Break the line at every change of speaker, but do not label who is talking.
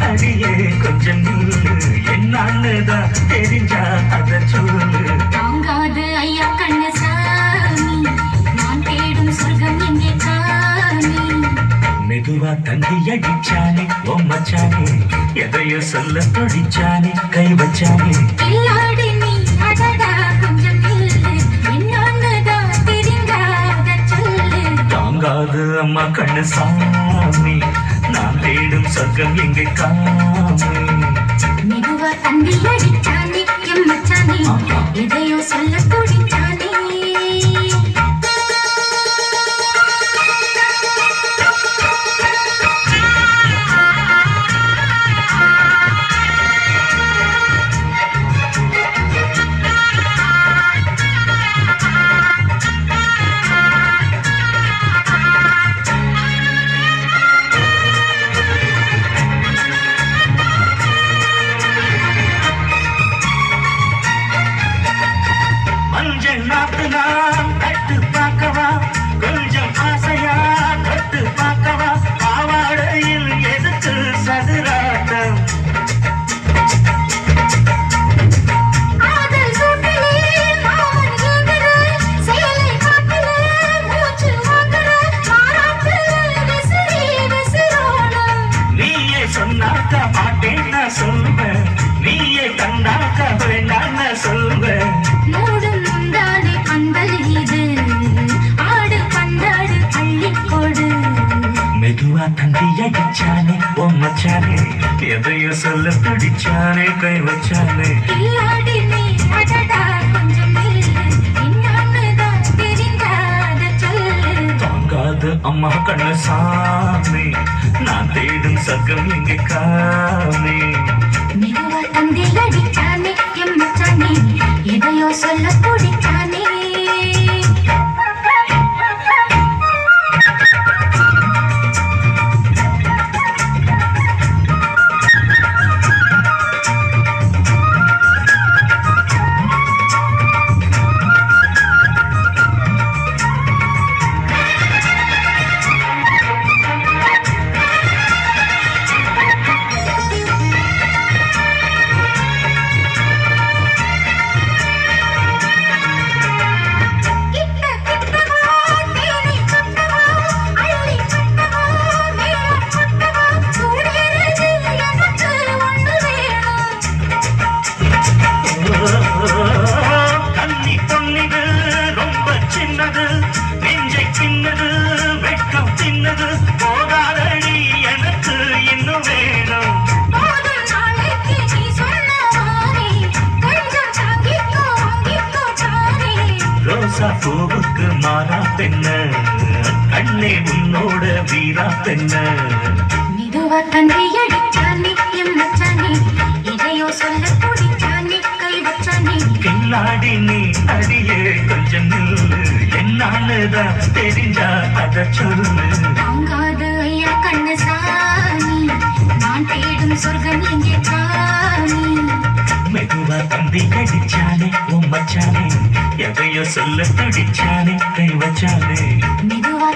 அடியே கொஞ்சம் என்னான்னுதான் தெரிஞ்சா அத சொல்லு.
தாங்காது ஐயா கண்ணசாமி நான் தேடும் சொர்க்கம் எங்கே
மெதுவா தந்தி அடிச்சானே ஓ மச்சானே எதையோ சொல்ல தொடிச்சானே கை வச்சானே.
கில்லாடி நீ அடடா கொஞ்சம் என்னன்னுதான் சொல்லு.
தாங்காது அம்மா கண்ணு சாமி சொர்க்கம் எங்கே காமி
மெதுவா தந்தி அடிச்சானே எம் மச்சானே. எதையோ சொல்ல
மெதுவா தந்தி அடிச்சானே ஓ மச்சானே. எதையோ சொல்ல துடிச்சானே கை வச்சானே. அம்மா கண்ணு சாமி நான் தேடும் சர்க்கம் எங்கே காமி.
மெதுவா தந்தி அடிச்சானே எம் மச்சானே. எதையோ சொல்ல
சின்னது நெஞ்சை பின்னது வெட்கம் தின்னது போகாதடி எனக்கு இன்னும் வேணும். ரோசா பூவுக்கு மாறா பெண்ண கண்ணே உன்னோட வீரா பெண்ண
மெதுவா தந்தி அடிச்சானே எம் மச்சானே எதையோ சொல்ல துடிச்சானே கை வச்சானே.
கில்லாடி நீ அடியே கொஞ்சம் நில்லு. என்னான்னுதான் தெரிஞ்சா அத சொல்லு.
தாங்காது ஐயா கண்ணசாமி நான் தேடும் சொர்க்கம் எங்கே காணி.
மெதுவா தந்தி அடிச்சானே உன் மச்சானே எதையோ சொல்ல துடிச்சானே கை வச்சானே.
மெதுவா